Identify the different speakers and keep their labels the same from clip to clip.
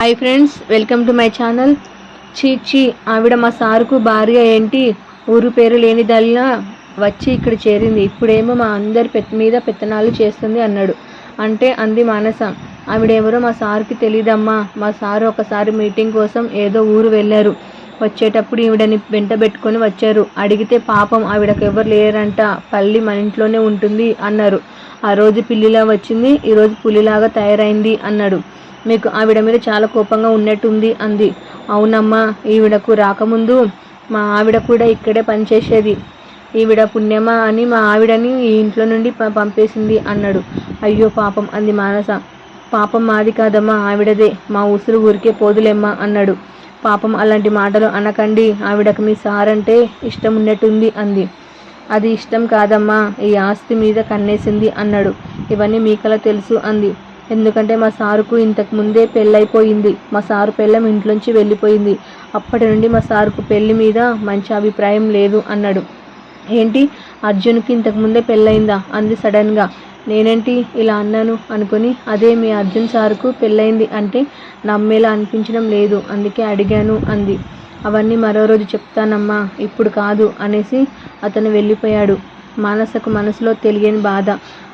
Speaker 1: Hi friends welcome to my channel చీ ఆవిడ మా సారుకు భార్య ఏంటి? ఊరు పేరు లేనిదల్లా వచ్చి ఇక్కడ చేరింది. ఇప్పుడేమో మా అందరి పెట్ మీద పెత్తనాలు చేస్తుంది అన్నాడు. అంటే అంది మానస. ఆవిడెవరో మా సార్కి తెలియదమ్మా మా సారు ఒకసారి మీటింగ్ కోసం ఏదో ఊరు వెళ్ళారు. వచ్చేటప్పుడు ఈవిడని వెంట పెట్టుకొని వచ్చారు. అడిగితే పాపం ఆవిడకు ఎవరు లేరంట. పల్లి మన ఇంట్లోనే ఉంటుంది అన్నారు. ఆ రోజు పిల్లిలా వచ్చింది. ఈరోజు పులిలాగా తయారైంది అన్నాడు. మీకు ఆవిడ మీద చాలా కోపంగా ఉన్నట్టుంది అంది. అవునమ్మా ఈవిడకు రాకముందు మా ఆవిడ కూడా ఇక్కడే పనిచేసేది. ఈవిడ పుణ్యమా అని మా ఆవిడని ఈ ఇంట్లో నుండి ప- పంపేసింది అన్నాడు. అయ్యో పాపం అంది మానస. పాపం మాది కాదమ్మా ఆవిడదే. మా ఉసురు ఊరికే పోదులేమ్మా అన్నాడు. పాపం అలాంటి మాటలు అనకండి ఆవిడకు మీ సార్ అంటే ఇష్టం ఉన్నట్టుంది అంది. అది ఇష్టం కాదమ్మా ఈ ఆస్తి మీద కన్నేసింది అన్నాడు. ఇవన్నీ మీకలా తెలుసు అంది. ఎందుకంటే మా సారుకు ఇంతకు ముందే పెళ్ళైపోయింది. మా సారు పెళ్ళం ఇంట్లోంచి వెళ్ళిపోయింది. అప్పటి నుండి మా సారుకు పెళ్ళి మీద మంచి అభిప్రాయం లేదు అన్నాడు. ఏంటి? అర్జున్కి ఇంతకు ముందే పెళ్ళయిందా? అంది సడన్గా. నేనేంటి ఇలా అన్నాను అనుకుని అదే మీ అర్జున్ సార్కు పెళ్ళయింది అంటే నమ్మేలా అనిపించడం లేదు. అందుకే అడిగాను అంది. అవన్నీ మరో రోజు చెప్తానమ్మా ఇప్పుడు కాదు అనేసి అతను వెళ్ళిపోయాడు. మానసకు మనసులో తెలియని బాధ.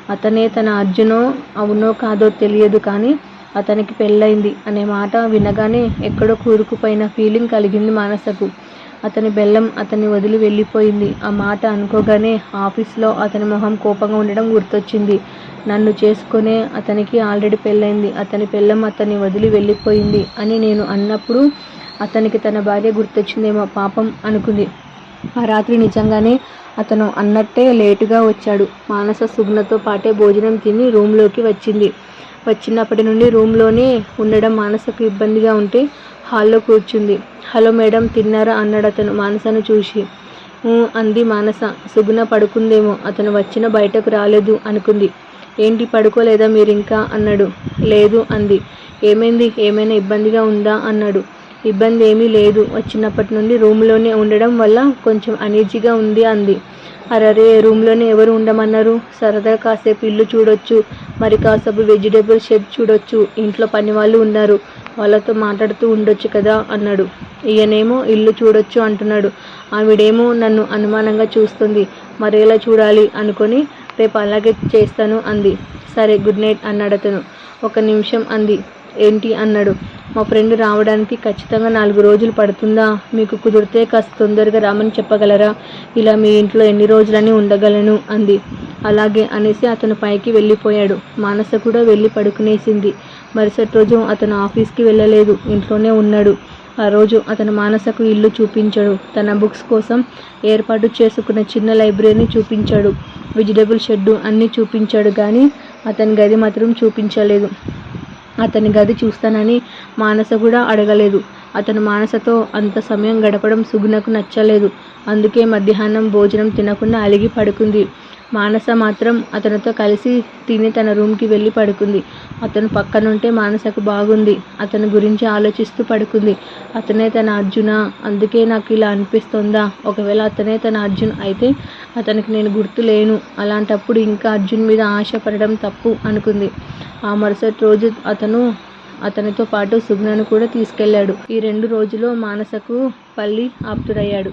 Speaker 1: అతనే తన అర్జునో అవునో కాదో తెలియదు కానీ అతనికి పెళ్ళయింది అనే మాట వినగానే ఎక్కడో కూరుకుపోయిన ఫీలింగ్ కలిగింది మానసకు. అతని బెల్లం అతన్ని వదిలి వెళ్ళిపోయింది. ఆ మాట అనుకోగానే ఆఫీస్లో అతని మొహం కోపంగా ఉండడం గుర్తొచ్చింది. నన్ను చేసుకునే అతనికి ఆల్రెడీ పెళ్ళైంది అతని బెల్లం అతన్ని వదిలి వెళ్ళిపోయింది అని నేను అన్నప్పుడు అతనికి తన భార్య గుర్తొచ్చిందేమో పాపం అనుకుంది. ఆ రాత్రి నిజంగానే అతను అన్నట్టే లేటుగా వచ్చాడు. మానస సుగ్నతో పాటే భోజనం తిని రూమ్లోకి వచ్చింది. వచ్చినప్పటి నుండి రూమ్లోనే ఉండడం మానసకు ఇబ్బందిగా ఉంటే హాల్లో కూర్చుంది. హలో మేడం తిన్నారా? అన్నాడు అతను మానసను చూసి. అంది మానస. సుగుణ పడుకుందేమో. అతను వచ్చిన బయటకు రాలేదు అనుకుంది. ఏంటి పడుకోలేదా మీరు ఇంకా అన్నాడు. లేదు అంది. ఏమైంది? ఏమైనా ఇబ్బందిగా ఉందా? అన్నాడు. ఇబ్బంది ఏమీ లేదు. వచ్చినప్పటి నుండి రూమ్లోనే ఉండడం వల్ల కొంచెం అనీజీగా ఉంది అంది. అరరే రూమ్లోనే ఎవరు ఉండమన్నారు? సరదా కాసేపు ఇల్లు చూడొచ్చు మరి కాసేపు వెజిటేబుల్ షెడ్ చూడొచ్చు ఇంట్లో పని వాళ్ళు ఉన్నారు. వాళ్ళతో మాట్లాడుతూ ఉండొచ్చు కదా అన్నాడు. ఈయనేమో ఇల్లు చూడొచ్చు అంటున్నాడు. ఆవిడేమో నన్ను అనుమానంగా చూస్తుంది. మరేలా చూడాలి అనుకొని రేపు అలాగే చేస్తాను అంది. సరే గుడ్ నైట్ అన్నాడు అతను. ఒక నిమిషం అంది. ఏంటి అన్నాడు. మా ఫ్రెండ్ రావడానికి ఖచ్చితంగా నాలుగు రోజులు పడుతుందా? మీకు కుదిరితే కాస్త తొందరగా రామని చెప్పగలరా? ఇలా మీ ఇంట్లో ఎన్ని రోజులని ఉండగలను? అంది. అలాగే అనేసి అతను పైకి వెళ్ళిపోయాడు. మానస కూడా వెళ్ళి పడుకునేసింది. మరుసటి రోజు అతను ఆఫీస్కి వెళ్ళలేదు. ఇంట్లోనే ఉన్నాడు. ఆ రోజు అతను మానసకు ఇల్లు చూపించాడు. తన బుక్స్ కోసం ఏర్పాటు చేసుకున్న చిన్న లైబ్రరీని చూపించాడు. వెజిటేబుల్ షెడ్డు అన్నీ చూపించాడు కానీ అతని గది మాత్రం చూపించలేదు. అతని గది చూస్తానని మానస కూడా అడగలేదు. అతను మానసతో అంత సమయం గడపడం సుగుణకు నచ్చలేదు. అందుకే మధ్యాహ్నం భోజనం తినకుండా అలిగి పడుకుంది. మానస మాత్రం అతనితో కలిసి తిని తన రూమ్కి వెళ్ళి పడుకుంది. అతను పక్కనుంటే మానసకు బాగుంది. అతని గురించి ఆలోచిస్తూ పడుకుంది. అతనే తన అర్జున? అందుకే నాకు ఇలా అనిపిస్తోందా? ఒకవేళ అతనే తన అర్జున్ అయితే అతనికి నేను గుర్తు లేను. అలాంటప్పుడు ఇంకా అర్జున్ మీద ఆశ పడడం తప్పు అనుకుంది. ఆ మరుసటి రోజు అతను అతనితో పాటు సుగ్నను కూడా తీసుకెళ్ళాడు. ఈ రెండు రోజులు మానసకు పల్లి ఆప్తుడయ్యాడు.